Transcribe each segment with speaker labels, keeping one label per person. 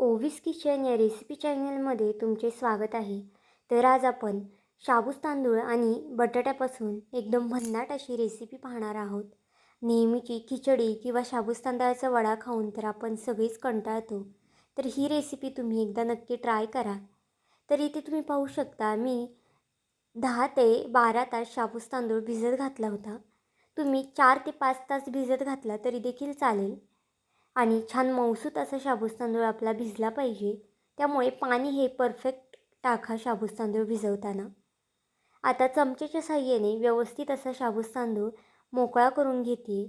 Speaker 1: Ovis kitchen या recipe चॅनलमध्ये तुमचे स्वागत आहे. तर आज आपण शाबूस तांदूळ आणि बटाट्यापासून एकदम भन्नाट अशी रेसिपी पाहणार आहोत. नेहमीची खिचडी किंवा शाबूस तांदळाचा वडा खाऊन तर आपण सगळीच कंटाळतो. तर ही रेसिपी तुम्ही एकदा नक्की ट्राय करा. तर इथे तुम्ही पाहू शकता मी दहा ते बारा तास शाबूस तांदूळ भिजत घातला होता. तुम्ही चार ते पाच तास भिजत घातला तरी देखील चालेल. आणि छान मऊसूत असा शाबूस तांदूळ आपला भिजला पाहिजे. त्यामुळे पाणी हे परफेक्ट टाका शाबूस तांदूळ भिजवताना. आता चमचेच्या साह्याने व्यवस्थित असा शाबूस तांदूळ मोकळा करून घेते.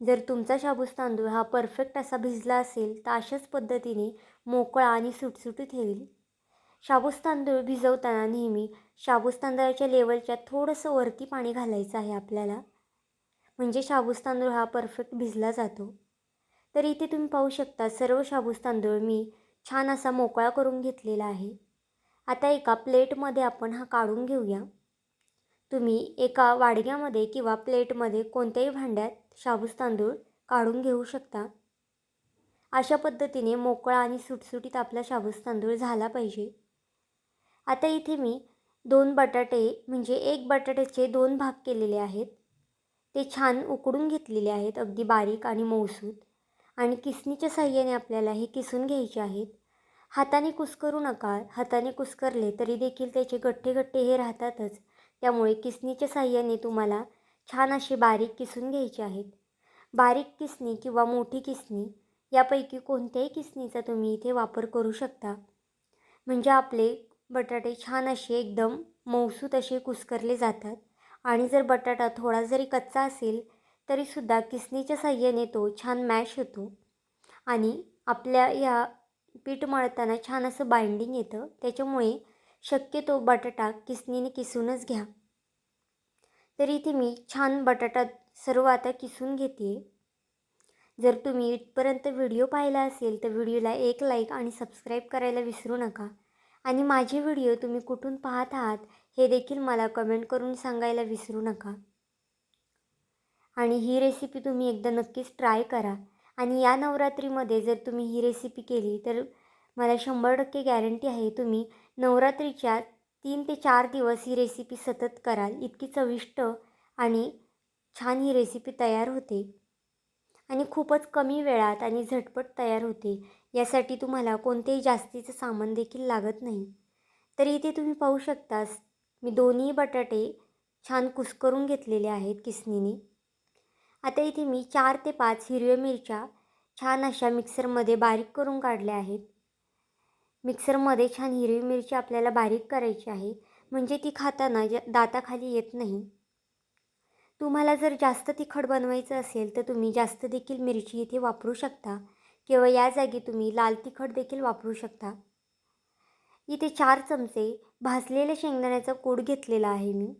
Speaker 1: जर तुमचा शाबूस तांदूळ हा परफेक्ट असा भिजला असेल तर अशाच पद्धतीने मोकळा आणि सुटसुटीत होईल शाबूस तांदूळ भिजवताना नेहमी शाबूस तांदळाच्या लेवलच्या थोडंसं वरती पाणी घालायचं आहे आपल्याला. म्हणजे शाबूस तांदूळ हा परफेक्ट भिजला जातो. तर इथे तुम्ही पाहू शकता सर्व शाबूस तांदूळ मी छान असा मोकळा करून घेतलेला आहे. आता एका प्लेटमध्ये आपण हा काढून घेऊया. तुम्ही एका वाडग्यामध्ये किंवा प्लेटमध्ये कोणत्याही भांड्यात शाबूस तांदूळ काढून घेऊ शकता. अशा पद्धतीने मोकळा आणि सुटसुटीत आपला शाबूस तांदूळ झाला पाहिजे. आता इथे मी दोन बटाटे म्हणजे एक बटाट्याचे दोन भाग केलेले आहेत. ते छान उकडून घेतलेले आहेत अगदी बारीक आणि मऊसूत. आणि किसनीच्या साह्याने आपल्याला हे किसून घ्यायचे आहेत. हाताने कुस्करू नका. हाताने कुस्करले तरी देखील त्याचे गठ्ठे गठ्ठे हे राहतातच. त्यामुळे किसनीच्या साह्याने तुम्हाला छान असे बारीक किसून घ्यायचे आहेत. बारीक किसणी किंवा मोठी किसणी यापैकी कोणत्याही किसणीचा तुम्ही इथे वापर करू शकता. म्हणजे आपले बटाटे छान असे एकदम मऊसूत असे कुस्करले जातात. आणि जर बटाटा थोडा जरी कच्चा असेल तरीसुद्धा किसनीच्या साह्याने तो छान मॅश होतो. आणि आपल्या या पीठ मळताना छान असं बाइंडिंग येतं. त्याच्यामुळे शक्यतो बटाटा किसनीने किसूनच घ्या. तर इथे मी छान बटाटा सर्व आता किसून घेते. जर तुम्ही इथपर्यंत व्हिडिओ पाहिला असेल तर व्हिडिओला एक लाईक आणि सबस्क्राईब करायला विसरू नका. आणि माझे व्हिडिओ तुम्ही कुठून पाहत आहात हे देखील मला कमेंट करून सांगायला विसरू नका. आणि ही रेसिपी तुम्ही एकदा नक्कीच ट्राय करा. आणि या नवरात्रीमध्ये जर तुम्ही ही रेसिपी केली तर मला शंभर टक्के गॅरंटी आहे तुम्ही नवरात्रीच्या तीन ते चार दिवस ही रेसिपी सतत कराल. इतकी चविष्ट आणि छान ही रेसिपी तयार होते. आणि खूपच कमी वेळात आणि झटपट तयार होते. यासाठी तुम्हाला कोणतेही जास्तीचं सामान देखील लागत नाही. तर इथे तुम्ही पाहू शकतास मी दोन्ही बटाटे छान कुस्करून घेतलेले आहेत किसनीने. आता इथे मी चार ते पाच हिरव्या मिरच्या छान अशा मिक्सरमध्ये बारीक करून काढल्या आहेत. मिक्सरमध्ये छान हिरवी मिरची आपल्याला बारीक करायची आहे. म्हणजे ती खाताना ज दाताखाली येत नाही. तुम्हाला जर जास्त तिखट बनवायचं असेल तर तुम्ही जास्त देखील मिरची इथे वापरू शकता. किंवा या जागी तुम्ही लाल तिखट देखील वापरू शकता. इथे चार चमचे भाजलेल्या शेंगदाण्याचा कोड घेतलेला आहे मी.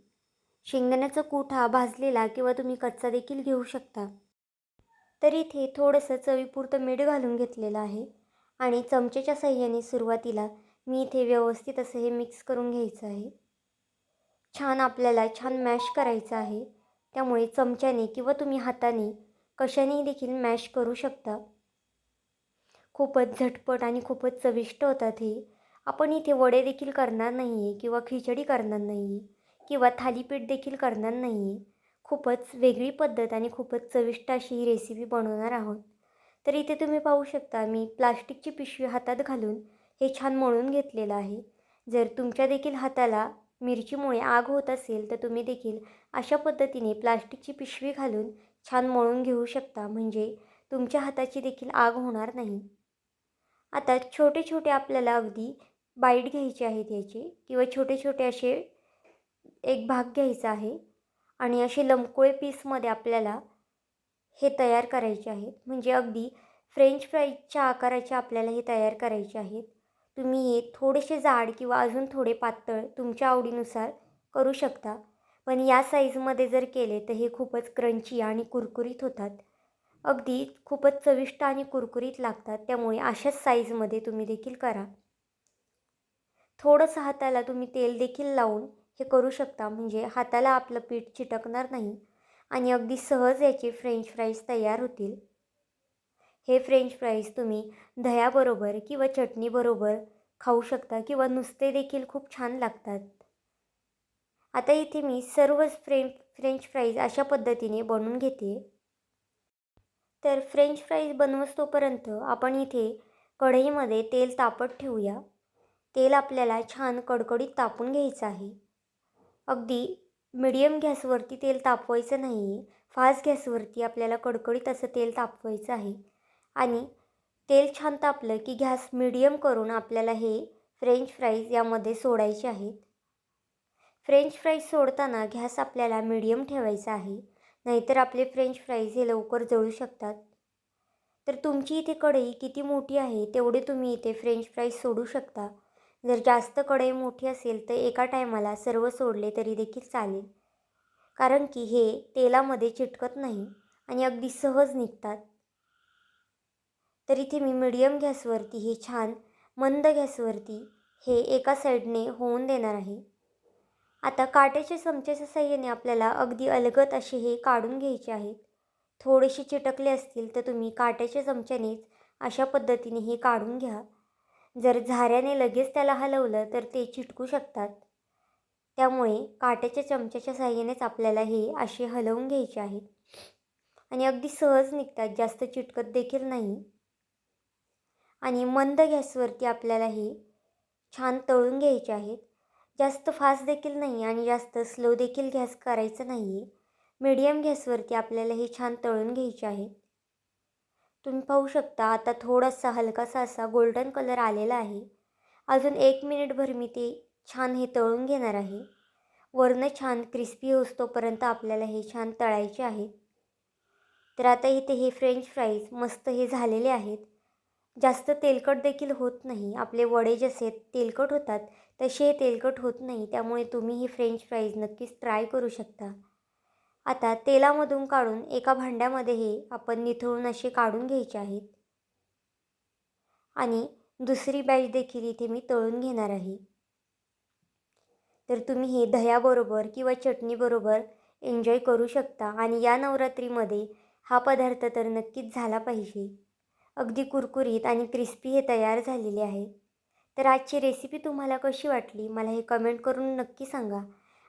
Speaker 1: शेंगदाण्याचा कूट हा भाजलेला किंवा तुम्ही कच्चा देखील घेऊ शकता. तर इथे थोडंसं चवीपुरतं मीठ घालून घेतलेलं आहे आणि चमचेच्या सहाय्याने सुरुवातीला मी इथे व्यवस्थित असं हे मिक्स करून घ्यायचं आहे. छान आपल्याला छान मॅश करायचं आहे. त्यामुळे चमच्याने किंवा तुम्ही हाताने कशानेही देखील मॅश करू शकता. खूपच झटपट आणि खूपच चविष्ट होतात हे. आपण इथे वडे देखील करणार नाही आहे किंवा खिचडी करणार नाही आहे किंवा थालीपीठ देखील करणार नाही आहे खूपच वेगळी पद्धत आणि खूपच चविष्ट अशी ही रेसिपी बनवणार आहोत. तर इथे तुम्ही पाहू शकता मी प्लास्टिकची पिशवी हातात घालून हे छान मळून घेतलेलं आहे. जर तुमच्या देखील हाताला मिरचीमुळे आग होत असेल तर तुम्ही देखील अशा पद्धतीने प्लास्टिकची पिशवी घालून छान मळून घेऊ शकता म्हणजे तुमच्या हाताची देखील आग होणार नाही. आता छोटे छोटे आपल्याला अगदी बाईट घ्यायचे आहेत याचे किंवा छोटे छोटे असे एक भाग घ्यायचा आहे आणि असे लंबकोळे पीसमध्ये आपल्याला हे तयार करायचे आहेत. म्हणजे अगदी फ्रेंच फ्राईजच्या आकाराचे आपल्याला हे तयार करायचे आहेत. तुम्ही हे थोडेसे जाड किंवा अजून थोडे पातळ तुमच्या आवडीनुसार करू शकता. पण या साईजमध्ये जर केले तर हे खूपच क्रंची आणि कुरकुरीत होतात. अगदी खूपच चविष्ट आणि कुरकुरीत लागतात. त्यामुळे अशाच साईजमध्ये तुम्ही देखील करा. थोडंसं हाताला तुम्ही तेल देखील लावून हे करू शकता. म्हणजे हाताला आपलं पीठ चिटकणार नाही आणि अगदी सहज याचे फ्रेंच फ्राईज तयार होतील. हे फ्रेंच फ्राईज तुम्ही दह्याबरोबर किंवा चटणीबरोबर खाऊ शकता किंवा नुसते देखील खूप छान लागतात. आता इथे मी सर्वच फ्रें फ्रेंच फ्राईज अशा पद्धतीने बनवून घेते. तर फ्रेंच फ्राईज बनवस्तोपर्यंत आपण इथे कढईमध्ये तेल तापत ठेवूया. तेल आपल्याला छान कडकडीत तापून घ्यायचं आहे. अगदी मिडियम गॅसवरती तेल तापवायचं नाही. आहे फास्ट गॅसवरती आपल्याला कडकडीत असं तेल तापवायचं आहे. आणि तेल छान तापलं की गॅस मिडियम करून आपल्याला हे फ्रेंच फ्राईज यामध्ये सोडायचे आहेत. फ्रेंच फ्राईज सोडताना गॅस आपल्याला मिडियम ठेवायचा आहे. नाहीतर आपले फ्रेंच फ्राईज हे लवकर जळू शकतात. तर तुमची इथे कढई किती मोठी आहे तेवढे तुम्ही इथे फ्रेंच फ्राईज सोडू शकता. जर जास्त कढई मोठी असेल तर एका टायमाला सर्व सोडले तरी देखील चालेल. कारण की हे तेलामध्ये चिटकत नाही आणि अगदी सहज निघतात. तर इथे मी मिडियम गॅसवरती हे छान मंद गॅसवरती हे एका साईडने होऊन देणार आहे. आता काट्याच्या चमच्याच्या साह्याने आपल्याला अगदी अलगत असे हे काढून घ्यायचे आहेत. थोडेसे चिटकले असतील तर तुम्ही काट्याच्या चमच्यानेच अशा पद्धतीने हे काढून घ्या. जर झाऱ्याने लगेच त्याला हलवलं तर ते चिटकू शकतात. त्यामुळे काट्याच्या चमच्याच्या साह्यानेच आपल्याला हे असे हलवून घ्यायचे आहेत. आणि अगदी सहज निघतात जास्त चिटकत देखील नाही. आणि मंद गॅसवरती आपल्याला हे छान तळून घ्यायचे आहेत. जास्त फास्ट देखील नाही आणि जास्त स्लो देखील गॅस करायचं नाही आहे मीडियम गॅसवरती आपल्याला हे छान तळून घ्यायचे आहेत तुम्ही पाहू शकता आता थोडासा हलकासा असा गोल्डन कलर आलेला आहे. अजून एक मिनिटभर मी ते छान हे तळून घेणार आहे. वरनं छान क्रिस्पी होतोपर्यंत आपल्याला हे छान तळायचे आहेत तर आता इथे हे फ्रेंच फ्राईज मस्त हे झालेले आहेत. जास्त तेलकट देखील होत नाही. आपले वडे जसे तेलकट होतात तसे हे तेलकट होत नाही. त्यामुळे तुम्ही ही फ्रेंच फ्राईज नक्कीच ट्राय करू शकता. आता तेलामधून काढून एका भांड्यामध्ये हे आपण निथळून असे काढून घ्यायचे आहेत. आणि दुसरी बॅच देखील इथे मी तळून घेणार आहे. तर तुम्ही हे दह्याबरोबर किंवा चटणीबरोबर एन्जॉय करू शकता आणि या नवरात्रीमध्ये हा पदार्थ तर नक्कीच झाला पाहिजे. अगदी कुरकुरीत आणि क्रिस्पी हे तयार झालेले आहे. तर आजची रेसिपी तुम्हाला कशी वाटली? मला हे कमेंट करून नक्की सांगा.